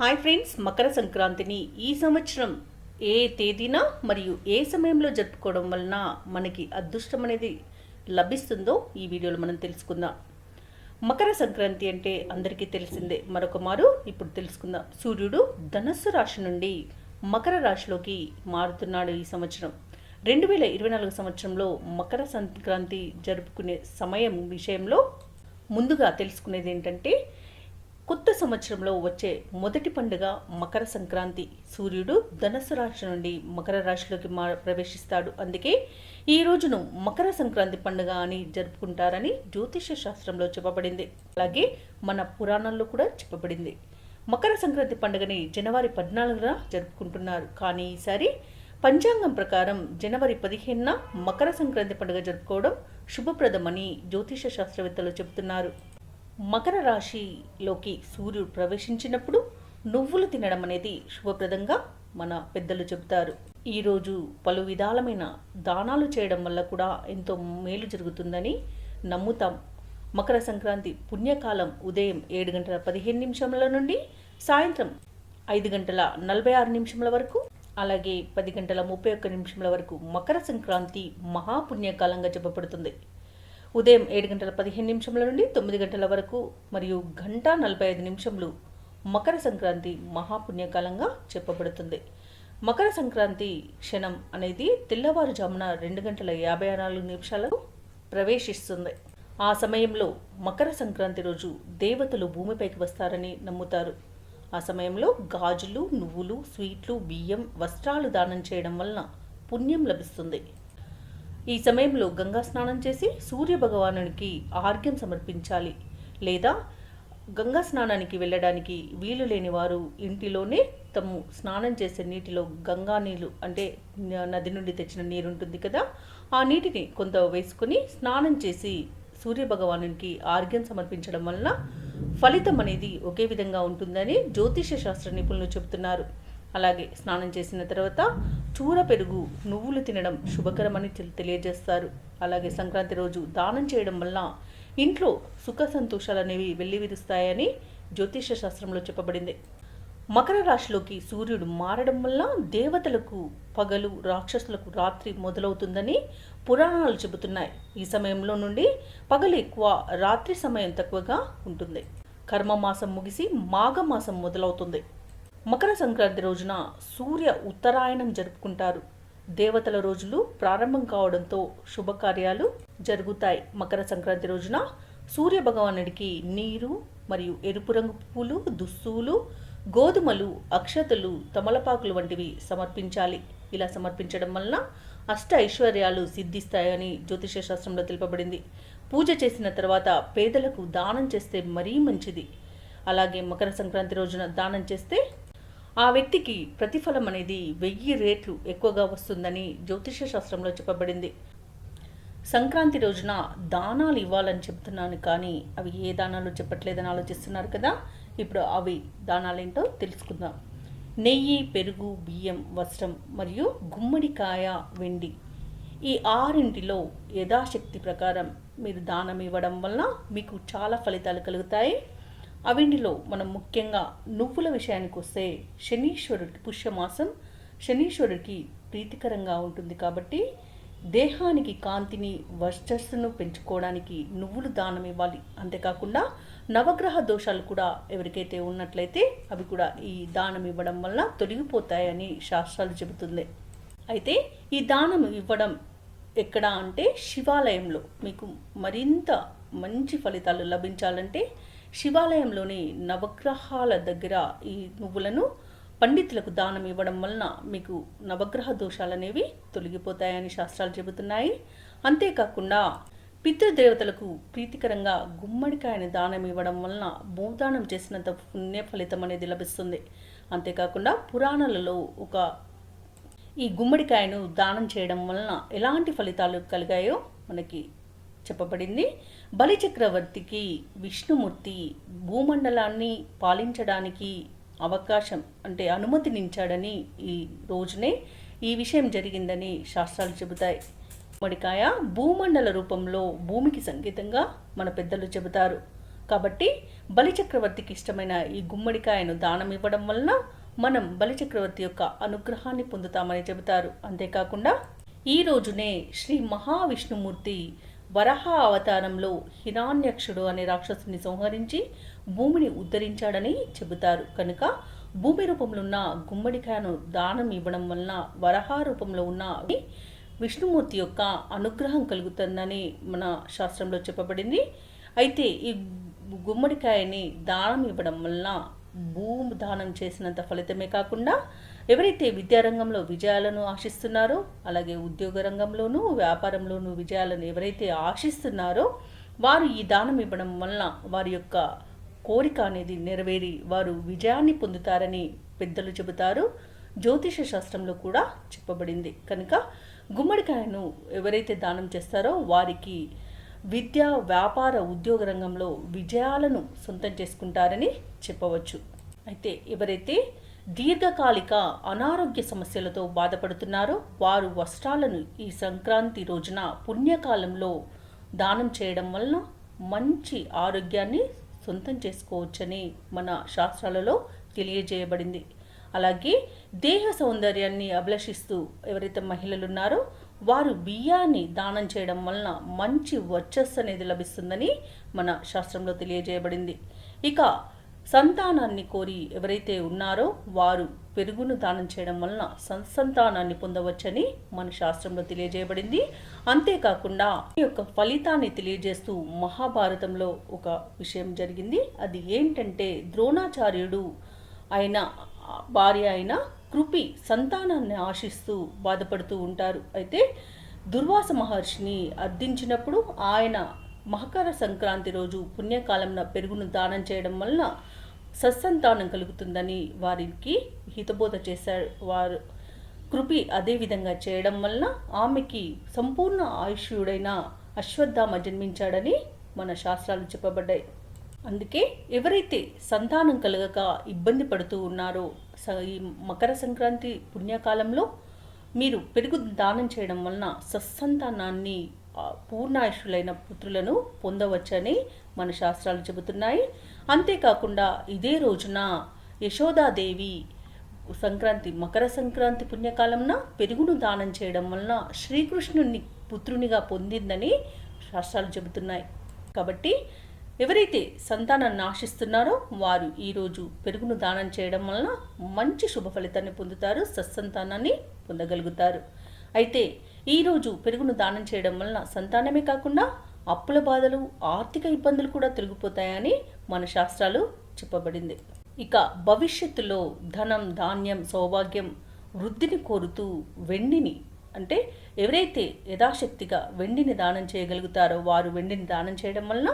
Hi friends Makar సంక్రాంతిని ఈ సంవత్సరం ఏ తేదీన మరియు ఏ సమయంలో జరుపుకోవడం వలన మనకి అదృష్టం అనేది లభిస్తుందో ఈ వీడియోలో మనం తెలుసుకుందాం. మకర సంక్రాంతి అంటే అందరికీ తెలిసిందే. మరొక మారు ఇప్పుడు తెలుసుకుందాం. సూర్యుడు ధనస్సు రాశి నుండి మకర రాశిలోకి మారుతున్నాడు ఈ సంవత్సరం. రెండు వేల ఇరవై నాలుగు సంవత్సరంలో మకర సంక్రాంతి జరుపుకునే సమయం విషయంలో ముందుగా తెలుసుకునేది ఏంటంటే కొత్త సంవత్సరంలో వచ్చే మొదటి పండుగ మకర సంక్రాంతి. సూర్యుడు ధనస్సు రాశి నుండి మకర రాశిలోకి మా ప్రవేశిస్తాడు. అందుకే ఈ రోజును మకర సంక్రాంతి పండుగ అని జరుపుకుంటారని జ్యోతిష శాస్త్రంలో చెప్పబడింది. అలాగే మన పురాణాల్లో కూడా చెప్పబడింది. మకర సంక్రాంతి పండుగని జనవరి పద్నాలుగున జరుపుకుంటున్నారు. కానీ ఈసారి పంచాంగం ప్రకారం జనవరి పదిహేనున మకర సంక్రాంతి పండుగ జరుపుకోవడం శుభప్రదమని జ్యోతిష శాస్త్రవేత్తలు చెబుతున్నారు. మకర రాశిలోకి సూర్యుడు ప్రవేశించినప్పుడు నువ్వులు తినడం అనేది శుభప్రదంగా మన పెద్దలు చెబుతారు. ఈరోజు పలు విధాలమైన దానాలు చేయడం వల్ల కూడా ఎంతో మేలు జరుగుతుందని నమ్ముతాం. మకర సంక్రాంతి పుణ్యకాలం ఉదయం ఏడు గంటల పదిహేను నిమిషముల నుండి సాయంత్రం ఐదు గంటల నలభై ఆరు నిమిషముల వరకు అలాగే పది గంటల ముప్పై ఒక్క నిమిషముల వరకు మకర సంక్రాంతి మహాపుణ్యకాలంగా చెప్పబడుతుంది ఉదయం ఏడు గంటల పదిహేను నిమిషముల నుండి తొమ్మిది గంటల వరకు మరియు గంట నలభై ఐదు నిమిషములు మకర సంక్రాంతి మహాపుణ్యకాలంగా చెప్పబడుతుంది. మకర సంక్రాంతి క్షణం అనేది తెల్లవారుజామున రెండు గంటల యాభై నాలుగు నిమిషాలకు ప్రవేశిస్తుంది. ఆ సమయంలో మకర సంక్రాంతి రోజు దేవతలు భూమిపైకి వస్తారని నమ్ముతారు. ఆ సమయంలో గాజులు నువ్వులు స్వీట్లు బియ్యం వస్త్రాలు దానం చేయడం వలన పుణ్యం లభిస్తుంది. ఈ సమయంలో గంగా స్నానం చేసి సూర్య భగవానునికి ఆర్ఘ్యం సమర్పించాలి. లేదా గంగా స్నానానికి వెళ్ళడానికి వీలు లేని వారు ఇంటిలోనే తము స్నానం చేసే నీటిలో గంగా నీళ్ళు అంటే నది నుండి తెచ్చిన నీరు ఉంటుంది కదా ఆ నీటిని కొంత వేసుకొని స్నానం చేసి సూర్య భగవానునికి ఆర్ఘ్యం సమర్పించడం వలన ఫలితం అనేది ఒకే విధంగా ఉంటుందని జ్యోతిష శాస్త్ర నిపుణులు చెబుతున్నారు. అలాగే స్నానం చేసిన తర్వాత చూర పెరుగు నువ్వులు తినడం శుభకరమని తెలియజేస్తారు. అలాగే సంక్రాంతి రోజు దానం చేయడం వల్ల ఇంట్లో సుఖ సంతోషాలు అనేవి వెల్లివిరుస్తాయని జ్యోతిష శాస్త్రంలో చెప్పబడింది. మకర రాశిలోకి సూర్యుడు మారడం వల్ల దేవతలకు పగలు రాక్షసులకు రాత్రి మొదలవుతుందని పురాణాలు చెబుతున్నాయి. ఈ సమయంలో నుండి పగలు ఎక్కువ రాత్రి సమయం తక్కువగా ఉంటుంది. కర్మమాసం ముగిసి మాఘమాసం మొదలవుతుంది. మకర సంక్రాంతి రోజున సూర్య ఉత్తరాయణం జరుపుకుంటారు. దేవతల రోజులు ప్రారంభం కావడంతో శుభకార్యాలు జరుగుతాయి. మకర సంక్రాంతి రోజున సూర్య భగవానుడికి నీరు మరియు ఎరుపు రంగు పువ్వులు దుస్తులు గోధుమలు అక్షతలు తమలపాకులు వంటివి సమర్పించాలి. ఇలా సమర్పించడం వలన అష్ట ఐశ్వర్యాలు సిద్ధిస్తాయని జ్యోతిష శాస్త్రంలో తెలుపబడింది. పూజ చేసిన తర్వాత పేదలకు దానం చేస్తే మరీ మంచిది. అలాగే మకర సంక్రాంతి రోజున దానం చేస్తే ఆ వ్యక్తికి ప్రతిఫలం అనేది వెయ్యి రేట్లు ఎక్కువగా వస్తుందని జ్యోతిష శాస్త్రంలో చెప్పబడింది. సంక్రాంతి రోజున దానాలు ఇవ్వాలని చెప్తున్నాను కానీ అవి ఏ దానాలు చెప్పట్లేదని ఆలోచిస్తున్నారు కదా? ఇప్పుడు అవి దానాలేంటో తెలుసుకుందాం. నెయ్యి పెరుగు బియ్యం వస్త్రం మరియు గుమ్మడికాయ వెండి ఈ ఆరింటిలో యథాశక్తి ప్రకారం మీరు దానం ఇవ్వడం వల్ల మీకు చాలా ఫలితాలు కలుగుతాయి. అవిండిలో మనం ముఖ్యంగా నువ్వుల విషయానికి వస్తే శనీశ్వరుడికి పుష్యమాసం శనీశ్వరుడికి ప్రీతికరంగా ఉంటుంది కాబట్టి దేహానికి కాంతిని వర్చస్సును పెంచుకోవడానికి నువ్వులు దానం ఇవ్వాలి. అంతేకాకుండా నవగ్రహ దోషాలు కూడా ఎవరికైతే ఉన్నట్లయితే అవి కూడా ఈ దానం ఇవ్వడం వల్ల తొలగిపోతాయని శాస్త్రాలు చెబుతుంది. అయితే ఈ దానం ఇవ్వడం ఎక్కడ అంటే శివాలయంలో. మీకు మరింత మంచి ఫలితాలు లభించాలంటే శివాలయంలోని నవగ్రహాల దగ్గర ఈ నువ్వులను పండితులకు దానం ఇవ్వడం వలన మీకు నవగ్రహ దోషాలు అనేవి తొలగిపోతాయని శాస్త్రాలు చెబుతున్నాయి. అంతేకాకుండా పితృదేవతలకు ప్రీతికరంగా గుమ్మడికాయని దానం ఇవ్వడం వలన భూదానం చేసినంత పుణ్య ఫలితం అనేది లభిస్తుంది. అంతేకాకుండా పురాణాలలో ఒక ఈ గుమ్మడికాయను దానం చేయడం వలన ఎలాంటి ఫలితాలు కలిగాయో మనకి చెప్పబడింది. బలిచక్రవర్తికి విష్ణుమూర్తి భూమండలాన్ని పాలించడానికి అవకాశం అంటే అనుమతినించాడని ఈ రోజునే ఈ విషయం జరిగిందని శాస్త్రాలు చెబుతాయి. గుమ్మడికాయ భూమండల రూపంలో భూమికి సంకేతంగా మన పెద్దలు చెబుతారు. కాబట్టి బలిచక్రవర్తికి ఇష్టమైన ఈ గుమ్మడికాయను దానం ఇవ్వడం వలన మనం బలిచక్రవర్తి యొక్క అనుగ్రహాన్ని పొందుతామని చెబుతారు. అంతేకాకుండా ఈ రోజునే శ్రీ మహావిష్ణుమూర్తి వరహ అవతారంలో హిరాణ్యక్షుడు అనే రాక్షసుని సంహరించి భూమిని ఉద్ధరించాడని చెబుతారు. కనుక భూమి రూపంలో ఉన్న గుమ్మడికాయను దానం ఇవ్వడం వలన వరహ రూపంలో ఉన్న విష్ణుమూర్తి యొక్క అనుగ్రహం కలుగుతుందని మన శాస్త్రంలో చెప్పబడింది. అయితే ఈ గుమ్మడికాయని దానం ఇవ్వడం వలన భూమి దానం చేసినంత ఫలితమే కాకుండా ఎవరైతే విద్యారంగంలో విజయాలను ఆశిస్తున్నారో అలాగే ఉద్యోగ రంగంలోనూ వ్యాపారంలోనూ విజయాలను ఎవరైతే ఆశిస్తున్నారో వారు ఈ దానం ఇవ్వడం వలన వారి యొక్క కోరిక అనేది నెరవేరి వారు విజయాన్ని పొందుతారని పెద్దలు చెబుతారు. జ్యోతిష శాస్త్రంలో కూడా చెప్పబడింది. కనుక గుమ్మడికాయను ఎవరైతే దానం చేస్తారో వారికి విద్య వ్యాపార ఉద్యోగ రంగంలో విజయాలను సొంతం చేసుకుంటారని చెప్పవచ్చు. అయితే ఎవరైతే దీర్ఘకాలిక అనారోగ్య సమస్యలతో బాధపడుతున్నారో వారు వస్త్రాలను ఈ సంక్రాంతి రోజున పుణ్యకాలంలో దానం చేయడం వలన మంచి ఆరోగ్యాన్ని సొంతం చేసుకోవచ్చని మన శాస్త్రాలలో తెలియజేయబడింది. అలాగే దేహ సౌందర్యాన్ని అభిలషిస్తూ ఎవరైతే మహిళలు ఉన్నారో వారు బియ్యాన్ని దానం చేయడం వలన మంచి వర్చస్సు అనేది లభిస్తుందని మన శాస్త్రంలో తెలియజేయబడింది. ఇక సంతానాన్ని కోరి ఎవరైతే ఉన్నారో వారు పెరుగును దానం చేయడం వలన సంతానాన్ని పొందవచ్చని మన శాస్త్రంలో తెలియజేయబడింది. అంతేకాకుండా ఈ యొక్క ఫలితాన్ని తెలియజేస్తూ మహాభారతంలో ఒక విషయం జరిగింది. అది ఏంటంటే ద్రోణాచార్యుడు అయిన భార్య అయిన కృపి సంతానాన్ని ఆశిస్తూ బాధపడుతూ ఉంటారు. అయితే దుర్వాస మహర్షిని అర్థించినప్పుడు ఆయన మహకర సంక్రాంతి రోజు పుణ్యకాలంన పెరుగును దానం చేయడం వలన సత్సంతానం కలుగుతుందని వారికి హితబోధ చేశారు. వారు కృపి అదేవిధంగా చేయడం వలన ఆమెకి సంపూర్ణ ఆయుష్యుడైన అశ్వత్థామ జన్మించాడని మన శాస్త్రాలు చెప్పబడ్డాయి. అందుకే ఎవరైతే సంతానం కలగక ఇబ్బంది పడుతూ ఉన్నారో ఈ మకర సంక్రాంతి పుణ్యకాలంలో మీరు పెరుగు దానం చేయడం వలన సత్సంతానాన్ని పూర్ణాయుషులైన పుత్రులను పొందవచ్చని మన శాస్త్రాలు చెబుతున్నాయి. అంతేకాకుండా ఇదే రోజున యశోదాదేవి సంక్రాంతి మకర సంక్రాంతి పుణ్యకాలంన పెరుగును దానం చేయడం వలన శ్రీకృష్ణుని పుత్రునిగా పొందిందని శాస్త్రాలు చెబుతున్నాయి. కాబట్టి ఎవరైతే సంతానాన్ని ఆశిస్తున్నారో వారు ఈరోజు పెరుగును దానం చేయడం వలన మంచి శుభ ఫలితాన్ని పొందుతారు సత్సంతానాన్ని పొందగలుగుతారు. అయితే ఈరోజు పెరుగును దానం చేయడం వలన సంతానమే కాకుండా అప్పుల బాధలు ఆర్థిక ఇబ్బందులు కూడా తొలగిపోతాయని మన శాస్త్రాలు చెప్పబడింది. ఇక భవిష్యత్తులో ధనం ధాన్యం సౌభాగ్యం వృద్ధిని కోరుతూ వెండిని అంటే ఎవరైతే యథాశక్తిగా వెండిని దానం చేయగలుగుతారో వారు వెండిని దానం చేయడం వలన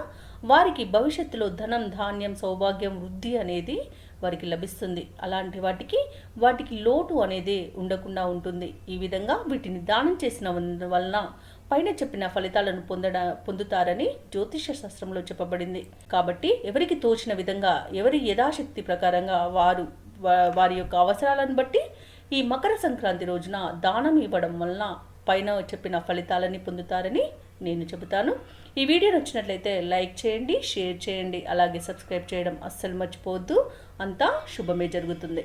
వారికి భవిష్యత్తులో ధనం ధాన్యం సౌభాగ్యం వృద్ధి అనేది వారికి లభిస్తుంది. అలాంటి వాటికి వాటికి లోటు అనేది ఉండకుండా ఉంటుంది. ఈ విధంగా వీటిని దానం చేసిన వలన పైన చెప్పిన ఫలితాలను పొందడ పొందుతారని జ్యోతిష శాస్త్రంలో చెప్పబడింది. కాబట్టి ఎవరికి తోచిన విధంగా ఎవరి యథాశక్తి ప్రకారంగా వారు వారి యొక్క అవసరాలను బట్టి ఈ మకర సంక్రాంతి రోజున దానం ఇవ్వడం వలన పైన చెప్పిన ఫలితాలని పొందుతారని నేను చెబుతాను. ఈ వీడియో నచ్చినట్లయితే లైక్ చేయండి షేర్ చేయండి అలాగే సబ్స్క్రైబ్ చేయడం అస్సలు మర్చిపోవద్దు. అంతా శుభమే జరుగుతుంది.